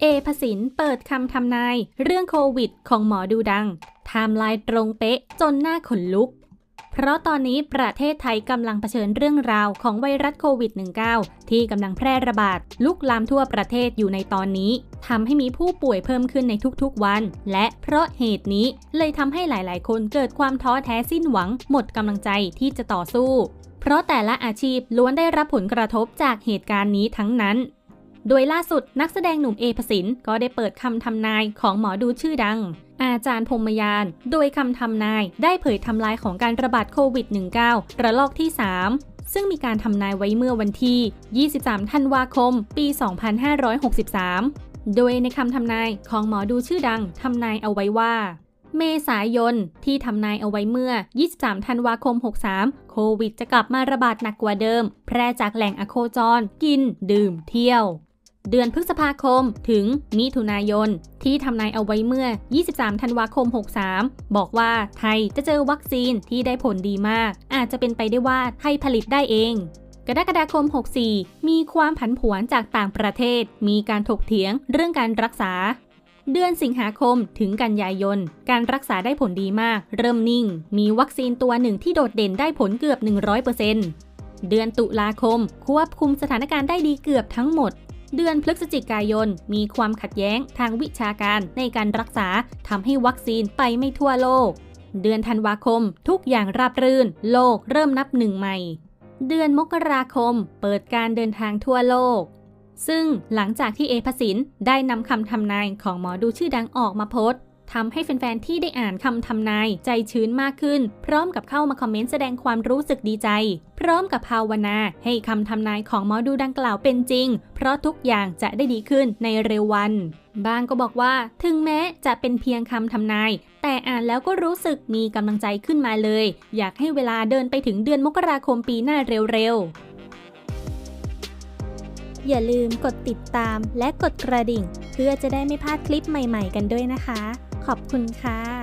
เอพสินเปิดคำทำนาย เรื่องโควิดของหมอดูดังไทม์ไลน์ตรงเป๊ะจนหน้าขนลุก เพราะตอนนี้ประเทศไทยกำลังเผชิญเรื่องราวของไวรัสโควิด -19 ที่กำลังแพร่ระบาด ลุกลามทั่วประเทศอยู่ในตอนนี้ทำให้มีผู้ป่วยเพิ่มขึ้นในทุกๆวัน และเพราะเหตุนี้เลยทำให้หลายๆ คนเกิดความท้อแท้สิ้นหวัง หมดกำลังใจที่จะต่อสู้ เพราะแต่ละอาชีพล้วนได้รับผลกระทบจากเหตุการณ์นี้ทั้งนั้น โดยล่าสุดนักแสดงหนุ่มเอพสินก็ได้เปิดคำทำนายของหมอดูชื่อดัง อาจารย์พรหมยาน โดยคำทำนายได้เผยทำลายของการระบาดโควิด -19 ระลอกที่ 3 ซึ่งมีการทำนายไว้เมื่อวันที่ 23 ธันวาคม ปี 2563 โดยในคำทำนายของหมอดูชื่อดังทำนายเอาไว้ว่าเมษายนที่ทำนายเอาไว้เมื่อ 23 ธันวาคม 63 โควิดจะกลับมาระบาดหนักกว่าเดิม แพร่จากแหล่งอโคจร กิน ดื่ม เที่ยว เดือนพฤษภาคมถึงมิถุนายน ที่ทำนายเอาไว้เมื่อ 23 ธันวาคม 63 บอกว่าไทยจะเจอวัคซีนที่ได้ผลดีมาก อาจจะเป็นไปได้ว่าไทยผลิตได้เอง กรกฎาคม 64 มีความผันผวนจากต่างประเทศ มีการถกเถียงเรื่องการรักษา เดือนสิงหาคมถึงกันยายน การรักษาได้ผลดีมาก เริ่มนิ่ง มีวัคซีนตัวหนึ่งที่โดดเด่นได้ผลเกือบ 100%เดือนตุลาคม ควบคุมสถานการณ์ได้ดีเกือบทั้งหมด เดือนพฤศจิกายน มีความขัดแย้งทางวิชาการในการรักษาทำให้วัคซีนไปไม่ทั่วโลก เดือนธันวาคมทุกอย่างราบรื่น โลกเริ่มนับหนึ่งใหม่ เดือนมกราคมเปิดการเดินทางทั่วโลก ซึ่งหลังจากที่เอพสินได้นำคำทำนายของหมอดูชื่อดังออกมาโพสต์ ทำให้แฟนๆที่ได้อ่านคำทำนายใจชื้นมากขึ้น พร้อมกับเข้ามาคอมเมนต์แสดงความรู้สึกดีใจ พร้อมกับภาวนาให้คำทำนายของหมอดูดังกล่าวเป็นจริง เพราะทุกอย่างจะได้ดีขึ้นในเร็ววันบางก็บอกว่าถึงแม้จะเป็นเพียงคำทำนาย แต่อ่านแล้วก็รู้สึกมีกำลังใจขึ้นมาเลย อยากให้เวลาเดินไปถึงเดือนมกราคมปีหน้าเร็วๆ อย่าลืมกดติดตามและกดกระดิ่ง เพื่อจะได้ไม่พลาดคลิปใหม่ๆกันด้วยนะคะ ขอบคุณค่ะ